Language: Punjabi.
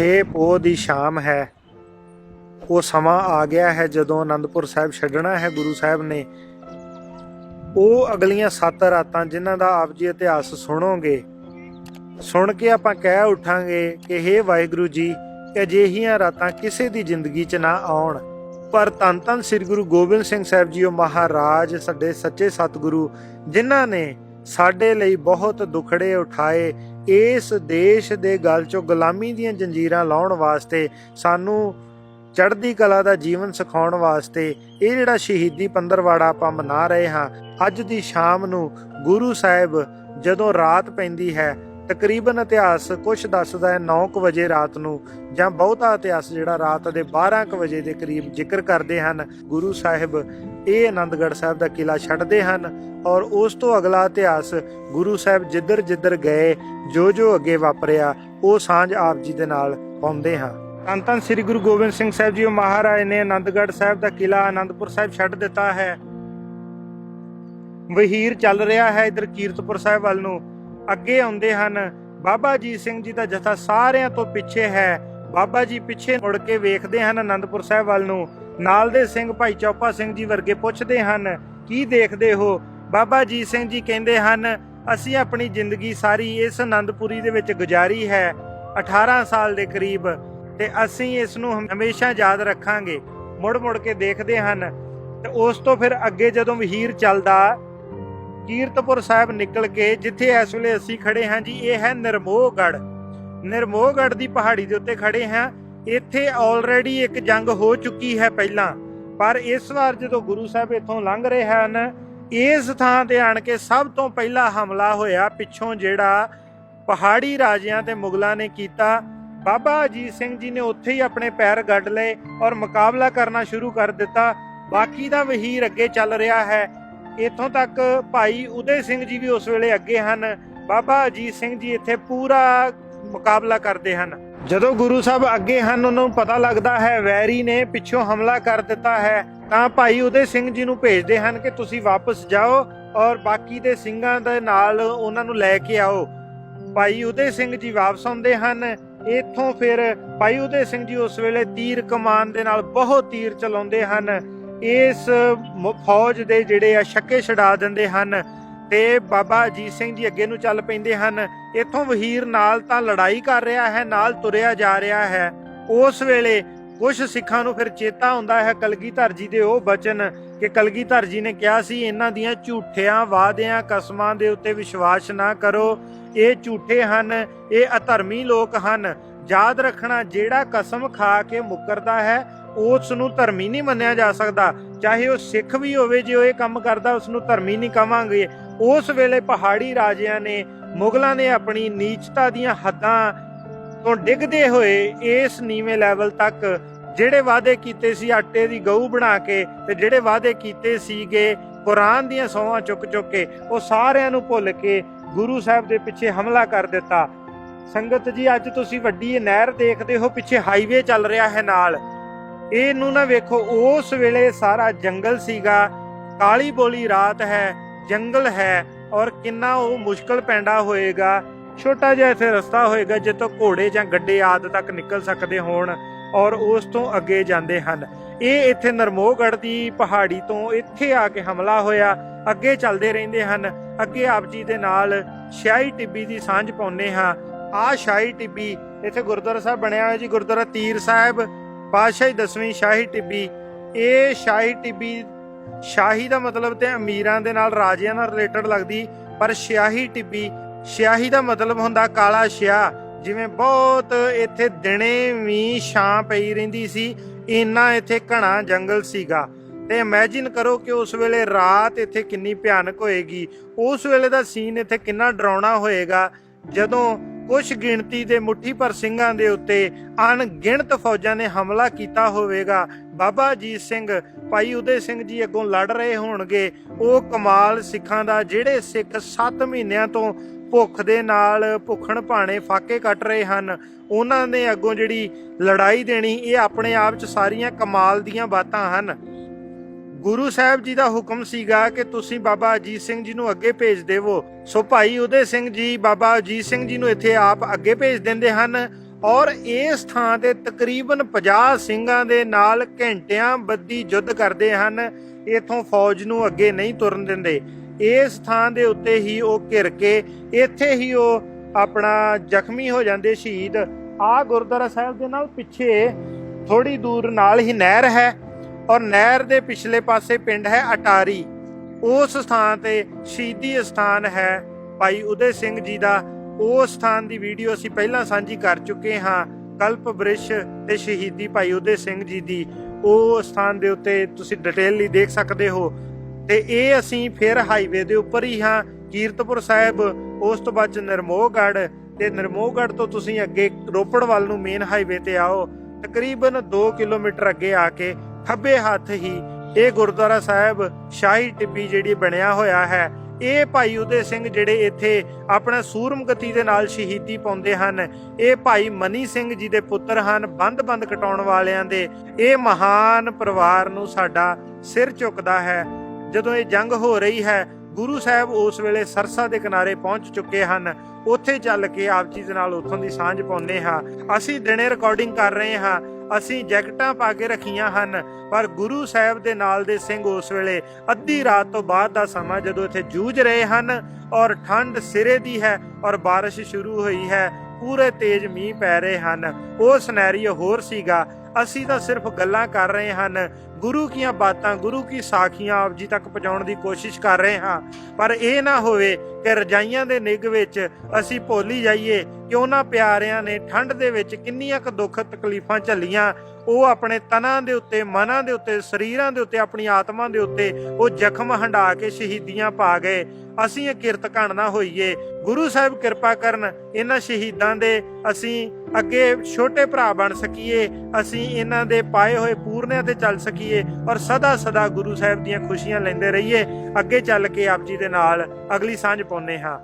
6 ਪੋਹ ਦੀ ਸ਼ਾਮ ਹੈ। ਉਹ ਸਮਾਂ ਆ ਗਿਆ ਹੈ ਜਦੋਂ ਆਨੰਦਪੁਰ ਸਾਹਿਬ ਛੱਡਣਾ ਹੈ ਗੁਰੂ ਸਾਹਿਬ ਨੇ। ਉਹ ਅਗਲੀਆਂ 7 ਰਾਤਾਂ ਜਿਨ੍ਹਾਂ ਦਾ ਆਪ ਜੀ ਇਤਿਹਾਸ ਸੁਣੋਗੇ, ਸੁਣ ਕੇ ਆਪਾਂ ਕਹਿ ਉਠਾਂਗੇ ਕਿ ਹੇ ਵਾਹਿਗੁਰੂ ਜੀ, ਅਜਿਹੀਆਂ ਰਾਤਾਂ ਕਿਸੇ ਦੀ ਜ਼ਿੰਦਗੀ 'ਚ ਨਾ ਆਉਣ। ਪਰ ਧੰਨ ਧੰਨ ਸ੍ਰੀ ਗੁਰੂ ਗੋਬਿੰਦ ਸਿੰਘ ਸਾਹਿਬ ਜੀ ਉਹ ਮਹਾਰਾਜ, ਸਾਡੇ ਸੱਚੇ ਸਤਿਗੁਰੂ, ਜਿਨ੍ਹਾਂ ਨੇ ਸਾਡੇ ਲਈ ਬਹੁਤ ਦੁਖੜੇ ਉਠਾਏ ਇਸ ਦੇਸ਼ ਦੇ ਗਲ ਚੋਂ ਗੁਲਾਮੀ ਦੀਆਂ ਜੰਜੀਰਾਂ ਲਾਉਣ ਵਾਸਤੇ ਸਾਨੂੰ ਚੜ੍ਹਦੀ ਕਲਾ ਦਾ ਜੀਵਨ ਸਿਖਾਉਣ ਵਾਸਤੇ ਇਹ ਜਿਹੜਾ ਸ਼ਹੀਦੀ ਪੰਦਰਵਾੜਾ ਆਪਾਂ ਮਨਾ ਰਹੇ ਹਾਂ, ਅੱਜ ਦੀ ਸ਼ਾਮ ਨੂੰ ਗੁਰੂ ਸਾਹਿਬ ਜਦੋਂ ਰਾਤ ਪੈਂਦੀ ਹੈ, ਤਕਰੀਬਨ ਇਤਿਹਾਸ ਕੁਝ ਦੱਸਦਾ ਹੈ 9:00 ਵਜੇ ਰਾਤ ਨੂੰ ਜਾਂ ਬਹੁਤਾ ਇਤਿਹਾਸ ਜਿਹੜਾ ਰਾਤ ਦੇ 12:00 ਵਜੇ ਦੇ ਕਰੀਬ ਜ਼ਿਕਰ ਕਰਦੇ ਹਨ, ਗੁਰੂ ਸਾਹਿਬ ਇਹ ਆਨੰਦਗੜ੍ਹ ਸਾਹਿਬ ਦਾ ਕਿਲਾ ਛੱਡਦੇ ਹਨ ਔਰ ਉਸ ਤੋਂ ਅਗਲਾ ਇਤਿਹਾਸ ਗੁਰੂ ਸਾਹਿਬ ਜਿੱਧਰ ਜਿੱਧਰ ਗਏ, ਜੋ ਜੋ ਅੱਗੇ ਵਾਪਰਿਆ, ਉਹ ਸਾਂਝ ਆਪ ਜੀ ਦੇ ਨਾਲ ਪਾਉਂਦੇ ਹਾਂ। ਧੰਨ ਧੰਨ ਸ੍ਰੀ ਗੁਰੂ ਗੋਬਿੰਦ ਸਿੰਘ ਸਾਹਿਬ ਜੀ ਮਹਾਰਾਜ ਨੇ ਆਨੰਦਗੜ੍ਹ ਸਾਹਿਬ ਦਾ ਕਿਲਾ ਆਨੰਦਪੁਰ ਸਾਹਿਬ ਛੱਡ ਦਿੱਤਾ ਹੈ। ਵਹੀਰ ਚੱਲ ਰਿਹਾ ਹੈ ਇਧਰ ਕੀਰਤਪੁਰ ਸਾਹਿਬ ਵੱਲ ਨੂੰ। ਅੱਗੇ ਆਉਂਦੇ ਹਨ। ਬਾਬਾ ਜੀ ਸਿੰਘ ਜੀ ਦਾ ਜਥਾ ਸਾਰਿਆਂ ਤੋਂ ਪਿੱਛੇ ਹੈ। ਬਾਬਾ ਜੀ ਪਿੱਛੇ ਮੁੜ ਕੇ ਵੇਖਦੇ ਹਨ ਅਨੰਦਪੁਰ ਸਾਹਿਬ ਵੱਲ ਨੂੰ। ਨਾਲ ਦੇ ਸਿੰਘ ਭਾਈ ਚੌਪਾ ਸਿੰਘ ਜੀ ਵਰਗੇ ਪੁੱਛਦੇ ਹਨ, ਕੀ ਦੇਖਦੇ ਹੋ? ਬਾਬਾ ਜੀ ਸਿੰਘ ਜੀ ਕਹਿੰਦੇ ਹਨ, ਅਸੀਂ ਆਪਣੀ ਜ਼ਿੰਦਗੀ ਸਾਰੀ ਇਸ ਆਨੰਦਪੁਰੀ ਦੇ ਵਿੱਚ ਗੁਜ਼ਾਰੀ ਹੈ 18 ਸਾਲ ਦੇ ਕਰੀਬ, ਤੇ ਅਸੀਂ ਇਸ ਨੂੰ ਹਮੇਸ਼ਾ ਯਾਦ ਰੱਖਾਂਗੇ। ਮੁੜ ਮੁੜ ਕੇ ਦੇਖਦੇ ਹਨ। ਤੇ ਉਸ ਤੋਂ ਫਿਰ ਅੱਗੇ ਜਦੋਂ ਵਹੀਰ ਚੱਲਦਾ, ਕੀਰਤਪੁਰ ਸਾਹਿਬ ਨਿਕਲ ਕੇ ਜਿੱਥੇ ਇਸ ਵੇਲੇ ਅਸੀਂ ਖੜੇ ਹਾਂ ਜੀ, ਇਹ ਹੈ ਨਿਰਮੋਹਗੜ ਨਿਰਮੋਹਗੜ ਦੀ ਪਹਾੜੀ ਦੇ ਉੱਤੇ ਖੜੇ ਹਾਂ। ਇੱਥੇ ਆਲਰੇਡੀ ਇੱਕ ਜੰਗ ਹੋ ਚੁੱਕੀ ਹੈ ਪਹਿਲਾਂ। ਪਰ ਇਸ ਵਾਰ ਜਦੋਂ ਗੁਰੂ ਸਾਹਿਬ ਇੱਥੋਂ ਲੰਘ ਰਹੇ ਹਨ, ਇਸ ਥਾਂ ਤੇ ਆਣ ਕੇ ਸਭ ਤੋਂ ਪਹਿਲਾ ਹਮਲਾ ਹੋਇਆ ਪਿੱਛੋਂ ਜਿਹੜਾ ਪਹਾੜੀ ਰਾਜਿਆਂ ਤੇ ਮੁਗਲਾਂ ਨੇ ਕੀਤਾ। ਬਾਬਾ ਅਜੀਤ ਸਿੰਘ ਜੀ ਨੇ ਉੱਥੇ ਹੀ ਆਪਣੇ ਪੈਰ ਗੱਡ ਲਏ ਔਰ ਮੁਕਾਬਲਾ ਕਰਨਾ ਸ਼ੁਰੂ ਕਰ ਦਿੱਤਾ। ਬਾਕੀ ਦਾ ਵਹੀਰ ਅੱਗੇ ਚੱਲ ਰਿਹਾ ਹੈ। ਇੱਥੋਂ ਤੱਕ ਭਾਈ ਉਦੇ ਸਿੰਘ ਜੀ ਵੀ ਉਸ ਵੇਲੇ ਅੱਗੇ ਹਨ। ਬਾਬਾ ਅਜੀਤ ਸਿੰਘ ਜੀ ਇੱਥੇ ਪੂਰਾ ਮੁਕਾਬਲਾ ਕਰਦੇ ਹਨ। ਜਦੋਂ ਗੁਰੂ ਸਾਹਿਬ ਅੱਗੇ ਹਨ, ਉਹਨਾਂ ਨੂੰ ਪਤਾ ਲੱਗਦਾ ਹੈ, ਵੈਰੀ ਨੇ ਪਿੱਛੋਂ ਹਮਲਾ ਕਰ ਦਿੱਤਾ ਹੈ। ਤਾਂ ਭਾਈ ਉਦੇ ਸਿੰਘ ਜੀ ਨੂੰ ਭੇਜਦੇ ਹਨ ਕਿ ਤੁਸੀਂ ਵਾਪਸ ਜਾਓ ਔਰ ਬਾਕੀ ਦੇ ਸਿੰਘਾਂ ਦੇ ਨਾਲ ਉਹਨਾਂ ਨੂੰ ਲੈ ਕੇ ਆਓ। ਭਾਈ ਉਦੇ ਸਿੰਘ ਜੀ ਵਾਪਸ ਆਉਂਦੇ ਹਨ। ਇੱਥੋਂ ਫਿਰ ਭਾਈ ਉਦੇ ਸਿੰਘ ਜੀ ਉਸ ਵੇਲੇ ਤੀਰ ਕਮਾਨ ਦੇ ਨਾਲ ਬਹੁਤ ਤੀਰ ਚਲਾਉਂਦੇ ਹਨ। ਇਸ ਫੌਜ ਦੇ ਜਿਹੜੇ ਆ, ਛੱਕੇ ਛਡਾ ਦਿੰਦੇ ਹਨ। ਤੇ ਬਾਬਾ ਅਜੀਤ ਸਿੰਘ ਜੀ ਅੱਗੇ ਨੂੰ ਚੱਲ ਪੈਂਦੇ ਹਨ। ਇਥੋਂ ਵਹੀਰ ਨਾਲ ਤਾਂ ਲੜਾਈ ਕਰ ਰਿਹਾ ਹੈ, ਨਾਲ ਤੁਰਿਆ ਜਾ ਰਿਹਾ ਹੈ। ਉਸ ਵੇਲੇ ਕੁਝ ਸਿੱਖਾਂ ਨੂੰ ਫਿਰ ਚੇਤਾ ਹੁੰਦਾ ਹੈ, ਕਲਗੀਧਰ ਜੀ ਦੇ ਉਹ ਬਚਨ ਕਿ ਕਲਗੀਧਰ ਜੀ ਨੇ ਕਿਹਾ ਸੀ, ਇਹਨਾਂ ਦੀਆਂ ਝੂਠਿਆਂ, ਵਾਅਦਿਆਂ, ਕਸਮਾਂ ਦੇ ਉੱਤੇ ਵਿਸ਼ਵਾਸ ਨਾ ਕਰੋ। ਇਹ ਝੂਠੇ ਹਨ, ਇਹ ਅਧਰਮੀ ਲੋਕ ਹਨ। ਯਾਦ ਰੱਖਣਾ, ਜਿਹੜਾ ਕਸਮ ਖਾ ਕੇ ਮੁਕਰਦਾ ਹੈ ਉਸ ਨੂੰ ਧਰਮੀ ਨਹੀਂ ਮੰਨਿਆ ਜਾ ਸਕਦਾ। ਚਾਹੇ ਉਹ ਸਿੱਖ ਵੀ ਹੋਵੇ, ਜੇ ਉਹ ਇਹ ਕੰਮ ਕਰਦਾ ਉਸ ਨੂੰ ਧਰਮੀ ਨਹੀਂ ਕਵਾਂਗੇ। ਉਸ ਵੇਲੇ ਪਹਾੜੀ ਰਾਜਿਆਂ ਨੇ ਮੁਗਲਾਂ ਨੇ ਆਪਣੀ ਨੀਚਤਾ ਦੀਆਂ ਹੱਦਾਂ ਤੋਂ ਡਿੱਗਦੇ ਹੋਏ ਇਸ ਨੀਵੇਂ ਲੈਵਲ ਤੱਕ ਜਿਹੜੇ ਵਾਅਦੇ ਕੀਤੇ ਸੀ, ਆਟੇ ਦੀ ਗਊ ਬਣਾ ਕੇ ਤੇ ਜਿਹੜੇ ਵਾਅਦੇ ਕੀਤੇ ਸੀਗੇ ਕੁਰਾਨ ਦੀਆਂ ਸੌਹਾਂ ਚੁੱਕ ਚੁੱਕ ਕੇ, ਉਹ ਸਾਰਿਆਂ ਨੂੰ ਭੁੱਲ ਕੇ ਗੁਰੂ ਸਾਹਿਬ ਦੇ ਪਿੱਛੇ ਹਮਲਾ ਕਰ ਦਿੱਤਾ। ਸੰਗਤ ਜੀ, ਅੱਜ ਤੁਸੀਂ ਵੱਡੀ ਇਹ ਨਹਿਰ ਦੇਖਦੇ ਹੋ, ਪਿੱਛੇ ਹਾਈਵੇ ਚੱਲ ਰਿਹਾ ਹੈ ਨਾਲ। ਇਹਨੂੰ ਨਾ ਵੇਖੋ, ਉਸ ਵੇਲੇ ਸਾਰਾ ਜੰਗਲ ਸੀਗਾ, ਕਾਲੀ ਬੋਲੀ ਰਾਤ ਹੈ ਜੰਗਲ ਹੈ ਔਰ ਕਿੰਨਾ ਉਹ ਮੁਸ਼ਕਲ ਪੈਂਦਾ ਹੋਏਗਾ। ਛੋਟਾ ਜਿਹਾ ਇੱਥੇ ਰਸਤਾ ਹੋਏਗਾ ਜਿੱਥੋਂ ਘੋੜੇ ਜਾਂ ਗੱਡੇ ਆਦ ਤੱਕ ਨਿਕਲ ਸਕਦੇ ਹੋਣ ਔਰ ਉਸ ਤੋਂ ਅੱਗੇ ਜਾਂਦੇ ਹਨ। ਇਹ ਇੱਥੇ ਨਰਮੋਹਗੜ ਦੀ ਪਹਾੜੀ ਤੋਂ ਇੱਥੇ ਆ ਕੇ ਹਮਲਾ ਹੋਇਆ। ਅੱਗੇ ਚੱਲਦੇ ਰਹਿੰਦੇ ਹਨ। ਅੱਗੇ ਆਪ ਜੀ ਦੇ ਨਾਲ ਸ਼ਾਹੀ ਟਿੱਬੀ ਦੀ ਸਾਂਝ ਪਾਉਨੇ ਹਾਂ। ਆ ਸ਼ਾਹੀ ਟਿੱਬੀ ਇੱਥੇ ਗੁਰਦੁਆਰਾ ਸਾਹਿਬ ਬਣਿਆ ਹੋਇਆ ਜੀ, ਗੁਰਦੁਆਰਾ ਤੀਰ ਸਾਹਿਬ, ਪਾਤਸ਼ਾਹੀ ਦਸਵੀਂ ਸ਼ਾਹੀ ਟਿੱਬੀ। ਇਹ ਸ਼ਾਹੀ ਟਿੱਬੀ ਸ਼ਾਹੀ ਦਾ ਮਤਲਬ ਤੇ ਅਮੀਰਾਂ ਦੇ ਨਾਲ ਰਾਜਿਆਂ ਨਾਲ ਰਿਲੇਟਡ ਲੱਗਦੀ, ਪਰ ਸ਼ਾਹੀ ਟਿੱਬੀ ਸ਼ਾਹੀ ਦਾ ਮਤਲਬ ਹੁੰਦਾ ਕਾਲਾ ਸ਼ਿਆ ਜਿਵੇਂ ਬਹੁਤ ਇੱਥੇ ਦਿਨੇ ਵੀ ਛਾਂ ਪਈ ਰਹਿੰਦੀ ਸੀ, ਇੰਨਾ ਇੱਥੇ ਘਣਾ ਜੰਗਲ ਸੀਗਾ। ਤੇ ਇਮੇਜਿਨ ਕਰੋ ਕਿ ਉਸ ਵੇਲੇ ਰਾਤ ਇੱਥੇ ਕਿੰਨੀ ਭਿਆਨਕ ਹੋਏਗੀ। ਉਸ ਵੇਲੇ ਦਾ ਸੀਨ ਇੱਥੇ ਕਿੰਨਾ ਡਰਾਉਣਾ ਹੋਏਗਾ। ਜਦੋਂ ਕੁਝ ਗਿਣਤੀ ਦੇ ਮੁੱਠੀ ਪਰ ਸਿੰਘਾਂ ਦੇ ਉੱਤੇ ਅਣਗਿਣਤ ਫੌਜਾਂ ਨੇ ਹਮਲਾ ਕੀਤਾ ਹੋਵੇਗਾ ਬਾਬਾ ਅਜੀਤ ਸਿੰਘ, ਭਾਈ ਉਦੇ ਸਿੰਘ ਜੀ ਅੱਗੋਂ ਲੜ ਰਹੇ ਹੋਣਗੇ। ਉਹ ਕਮਾਲ ਸਿੱਖਾਂ ਦਾ ਜਿਹੜੇ ਸਿੱਖ 7 ਮਹੀਨਿਆਂ ਤੋਂ ਭੁੱਖ ਦੇ ਨਾਲ ਭੁੱਖਣ ਭਾਣੇ ਫਾਕੇ ਕੱਟ ਰਹੇ ਹਨ, ਉਹਨਾਂ ਨੇ ਅੱਗੋਂ ਜਿਹੜੀ ਲੜਾਈ ਦੇਣੀ, ਇਹ ਆਪਣੇ ਆਪ 'ਚ ਸਾਰੀਆਂ ਕਮਾਲ ਦੀਆਂ ਬਾਤਾਂ ਹਨ। ਗੁਰੂ ਸਾਹਿਬ ਜੀ ਦਾ ਹੁਕਮ ਸੀਗਾ ਕਿ ਤੁਸੀਂ ਬਾਬਾ ਅਜੀਤ ਸਿੰਘ ਜੀ ਨੂੰ ਅੱਗੇ ਭੇਜ ਦੇਵੋ। ਸੋ ਭਾਈ ਉਦੇ ਸਿੰਘ ਜੀ, ਬਾਬਾ ਅਜੀਤ ਸਿੰਘ ਜੀ ਨੂੰ ਇੱਥੇ ਆਪ ਅੱਗੇ ਭੇਜ ਦਿੰਦੇ ਹਨ। ਔਰ ਇਸ ਥਾਂ ਤੇ ਤਕਰੀਬਨ 50 ਸਿੰਘਾਂ ਦੇ ਨਾਲ ਘੰਟਿਆਂ ਬੱਦੀ ਯੁੱਧ ਕਰਦੇ ਹਨ, ਇਥੋਂ ਫੌਜ ਨੂੰ ਅੱਗੇ ਨਹੀਂ ਤੁਰਨ ਦਿੰਦੇ। ਇਸ ਥਾਂ ਦੇ ਉੱਤੇ ਹੀ ਉਹ ਘਿਰ ਕੇ, ਇੱਥੇ ਹੀ ਉਹ ਆਪਣਾ ਜ਼ਖਮੀ ਹੋ ਜਾਂਦੇ ਸ਼ਹੀਦ। ਆ ਗੁਰਦੁਆਰਾ ਸਾਹਿਬ ਦੇ ਨਾਲ ਪਿੱਛੇ ਥੋੜੀ ਦੂਰ ਨਾਲ ਹੀ ਨਹਿਰ ਹੈ ਔਰ ਨਹਿਰ ਦੇ ਪਿਛਲੇ ਪਾਸੇ ਪਿੰਡ ਹੈ ਅਟਾਰੀ। ਉਸ ਸਥਾਨ ਤੇ ਸ਼ਹੀਦੀ ਸਥਾਨ ਹੈ ਭਾਈ ਉਦੇ ਸਿੰਘ ਜੀ ਦਾ ਉਹ ਸਥਾਨ ਦੀ ਵੀਡੀਓ ਅਸੀਂ ਪਹਿਲਾਂ ਸਾਂਝੀ ਕਰ ਚੁੱਕੇ ਹਾਂ, ਕਲਪ ਬ੍ਰਿਸ਼ ਤੇ ਸ਼ਹੀਦੀ ਭਾਈ ਉਦੇ ਸਿੰਘ ਜੀ ਦੀ। ਉਹ ਸਥਾਨ ਦੇ ਉੱਤੇ ਤੁਸੀਂ ਡਿਟੇਲ ਦੇਖ ਸਕਦੇ ਹੋ। ਤੇ ਇਹ ਅਸੀਂ ਫਿਰ ਹਾਈਵੇ ਦੇ ਉੱਪਰ ਹੀ ਹਾਂ, ਕੀਰਤਪੁਰ ਸਾਹਿਬ, ਉਸ ਤੋਂ ਬਾਅਦ ਚ ਨਿਰਮੋਹਗੜ੍ਹ ਤੇ ਨਿਰਮੋਹਗੜ੍ਹ ਤੋਂ ਤੁਸੀਂ ਅੱਗੇ ਰੋਪੜ ਵੱਲ ਨੂੰ ਮੇਨ ਹਾਈਵੇ ਤੇ ਆਓ। ਤਕਰੀਬਨ 2 ਕਿਲੋਮੀਟਰ ਅੱਗੇ ਆ ਕੇ ਖੱਬੇ ਹੱਥ ਹੀ ਇਹ ਗੁਰਦੁਆਰਾ ਸਾਹਿਬ ਸ਼ਾਹੀ ਟਿੱਬੀ ਜਿਹੜੀ ਬਣਿਆ ਹੋਇਆ ਹੈ ਇਹ ਭਾਈ ਉਦੇ ਸਿੰਘ ਜਿਹੜੇ ਇੱਥੇ ਆਪਣਾ ਸੂਰਮਗਤੀ ਦੇ ਨਾਲ ਸ਼ਹੀਦੀ ਪਾਉਂਦੇ ਹਨ। ਇਹ ਭਾਈ ਮਨੀ ਸਿੰਘ ਜੀ ਦੇ ਪੁੱਤਰ ਹਨ, ਬੰਦ-ਬੰਦ ਕਟਾਉਣ ਵਾਲਿਆਂ ਦੇ। ਇਹ ਮਹਾਨ ਪਰਿਵਾਰ ਨੂੰ ਸਾਡਾ ਸਿਰ ਝੁਕਦਾ ਹੈ। ਜਦੋਂ ਇਹ ਜੰਗ ਹੋ ਰਹੀ ਹੈ, ਗੁਰੂ ਸਾਹਿਬ ਉਸ ਵੇਲੇ ਸਰਸਾ ਦੇ ਕਿਨਾਰੇ ਪਹੁੰਚ ਚੁੱਕੇ ਹਨ। ਉੱਥੇ ਚੱਲ ਕੇ ਆਪ ਜੀ ਦੇ ਨਾਲ ਉੱਥੋਂ ਦੀ ਸਾਂਝ ਪਾਉਂਦੇ ਹਾਂ। ਅਸੀਂ ਦਿਨੇ ਰਿਕਾਰਡਿੰਗ ਕਰ ਰਹੇ ਹਾਂ। ਅਸੀਂ ਜੈਕਟਾਂ ਪਾ ਕੇ ਰੱਖੀਆਂ ਹਨ, ਪਰ ਗੁਰੂ ਸਾਹਿਬ ਦੇ ਨਾਲ ਦੇ ਸਿੰਘ ਉਸ ਵੇਲੇ ਅੱਧੀ ਰਾਤ ਤੋਂ ਬਾਅਦ ਦਾ ਸਮਾਂ ਜਦੋਂ ਇੱਥੇ ਜੂਝ ਰਹੇ ਹਨ ਔਰ ਠੰਡ ਸਿਰੇ ਦੀ ਹੈ ਔਰ ਬਾਰਿਸ਼ ਸ਼ੁਰੂ ਹੋਈ ਹੈ, ਪੂਰੇ ਤੇਜ਼ ਮੀਂਹ ਪੈ ਰਹੇ ਹਨ। ਉਹ ਸਿਨੈਰੀਓ ਹੋਰ ਸੀਗਾ, ਅਸੀਂ ਤਾਂ ਸਿਰਫ ਗੱਲਾਂ ਕਰ ਰਹੇ ਹਨ, ਗੁਰੂ ਕੀਆਂ ਬਾਤਾਂ, ਗੁਰੂ ਕੀ ਸਾਖੀਆਂ ਆਪ ਜੀ ਤੱਕ ਪਹੁੰਚਾਉਣ ਦੀ ਕੋਸ਼ਿਸ਼ ਕਰ ਰਹੇ ਹਾਂ। ਪਰ ਇਹ ਨਾ ਹੋਵੇ ਕਿ ਰਜਾਈਆਂ ਦੇ ਨਿੱਘ ਵਿੱਚ ਅਸੀਂ ਭੁੱਲ ਜਾਈਏ ਕਿ ਉਹਨਾਂ ਪਿਆਰਿਆਂ ਨੇ ਠੰਡ ਦੇ ਵਿੱਚ ਕਿੰਨੀਆਂ ਕੁ ਦੁੱਖ ਤਕਲੀਫਾਂ ਝੱਲੀਆਂ। ਉਹ ਆਪਣੇ ਤਨਾਂ ਦੇ ਉੱਤੇ, ਮਨਾਂ ਦੇ ਉੱਤੇ, ਸਰੀਰਾਂ ਦੇ ਉੱਤੇ, ਆਪਣੀ ਆਤਮਾ ਦੇ ਉੱਤੇ ਉਹ ਜ਼ਖਮ ਹੰਡਾ ਕੇ ਸ਼ਹੀਦੀਆਂ ਪਾ ਗਏ। ਅਸੀਂ ਇਹ ਕਿਰਤ ਘਣਨਾ ਹੋਈਏ। ਗੁਰੂ ਸਾਹਿਬ ਕਿਰਪਾ ਕਰਨ ਇਹਨਾਂ ਸ਼ਹੀਦਾਂ ਦੇ ਅਸੀਂ ਅੱਗੇ ਛੋਟੇ ਭਰਾ ਬਣ ਸਕੀਏ। ਅਸੀਂ ਇਹਨਾਂ ਦੇ ਪਾਏ ਹੋਏ ਪੂਰਨਿਆਂ ਤੇ ਚੱਲ ਸਕੀਏ ਔਰ ਸਦਾ ਸਦਾ ਗੁਰੂ ਸਾਹਿਬ ਦੀਆਂ ਖੁਸ਼ੀਆਂ ਲੈਂਦੇ ਰਹੀਏ। ਅੱਗੇ ਚੱਲ ਕੇ ਆਪ ਜੀ ਦੇ ਨਾਲ ਅਗਲੀ ਸਾਂਝ ਪਾਉਂਦੇ ਹਾਂ।